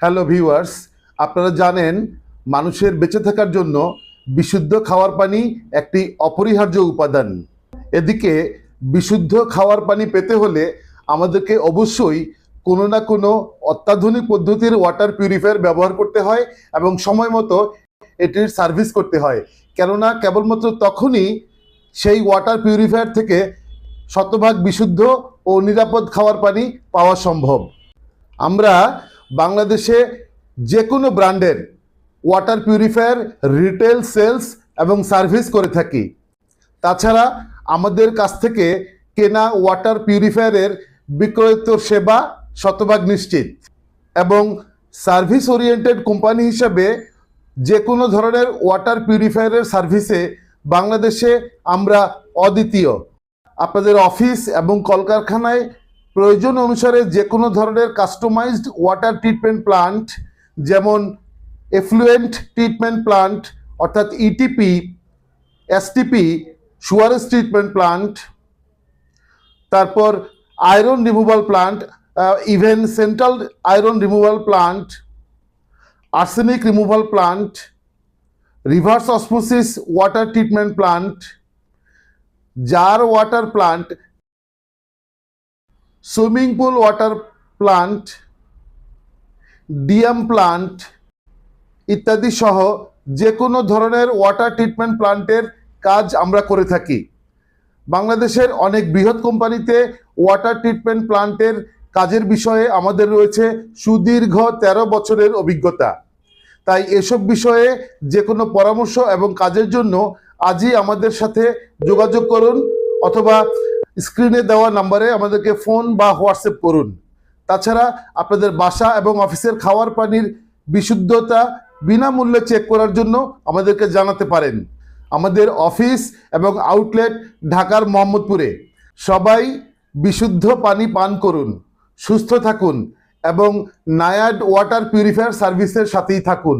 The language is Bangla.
হ্যালো ভিউয়ার্স আপনারা জানেন, মানুষের বেঁচে থাকার জন্য বিশুদ্ধ খাওয়ার পানি একটি অপরিহার্য উপাদান। এদিকে, বিশুদ্ধ খাওয়ার পানি পেতে হলে আমাদেরকে অবশ্যই কোনো না কোনো অত্যাধুনিক পদ্ধতির ওয়াটার পিউরিফায়ার ব্যবহার করতে হয় এবং সময় মতো এটির সার্ভিস করতে হয়। কেননা, কেবলমাত্র তখনই সেই ওয়াটার পিউরিফায়ার থেকে শতভাগ বিশুদ্ধ ও নিরাপদ খাওয়ার পানি পাওয়া সম্ভব। আমরা বাংলাদেশে যে কোনো ব্র্যান্ডের ওয়াটার পিউরিফায়ার রিটেল সেলস এবং সার্ভিস করে থাকি। তাছাড়া আমাদের কাছ থেকে কেনা ওয়াটার পিউরিফায়ারের বিক্রয়োত্তর সেবা শতভাগ নিশ্চিত এবং সার্ভিস ওরিয়েন্টেড কোম্পানি হিসাবে যে কোনো ধরনের ওয়াটার পিউরিফায়ারের সার্ভিসে বাংলাদেশে আমরা অদ্বিতীয়। আপনাদের অফিস এবং কলকারখানায় প্রয়োজন অনুসারে যে কোনো ধরনের কাস্টমাইজড ওয়াটার ট্রিটমেন্ট প্লান্ট যেমন এফ্লুয়েন্ট ট্রিটমেন্ট প্লান্ট অর্থাৎ ETP STP sewerage treatment plant তারপর iron removal plant even central iron removal plant arsenic removal plant reverse osmosis water treatment plant jar water plant swimming pool water plant, DM plant ইত্যাদি সহ যে কোনো ধরনের ওয়াটার ট্রিটমেন্ট প্লান্টের কাজ আমরা করে থাকি। বাংলাদেশের অনেক বৃহৎ কোম্পানিতে ওয়াটার ট্রিটমেন্ট প্লান্টের কাজের বিষয়ে আমাদের রয়েছে সুদীর্ঘ ১৩ বছরের অভিজ্ঞতা। তাই এসব বিষয়ে যে কোনো পরামর্শ এবং কাজের জন্য আজই আমাদের সাথে যোগাযোগ করুন অথবা স্ক্রিনে দেওয়া নাম্বারে আমাদেরকে ফোন বা হোয়াটসঅ্যাপ করুন। তাছাড়া আপনাদের বাসা এবং অফিসের খাওয়ার পানির বিশুদ্ধতা বিনামূল্যে চেক করার জন্য আমাদেরকে জানাতে পারেন। আমাদের অফিস এবং আউটলেট ঢাকার মোহাম্মদপুরে। সবাই বিশুদ্ধ পানি পান করুন, সুস্থ থাকুন এবং নায়াড ওয়াটার পিউরিফায়ার সার্ভিসের সাথেই থাকুন।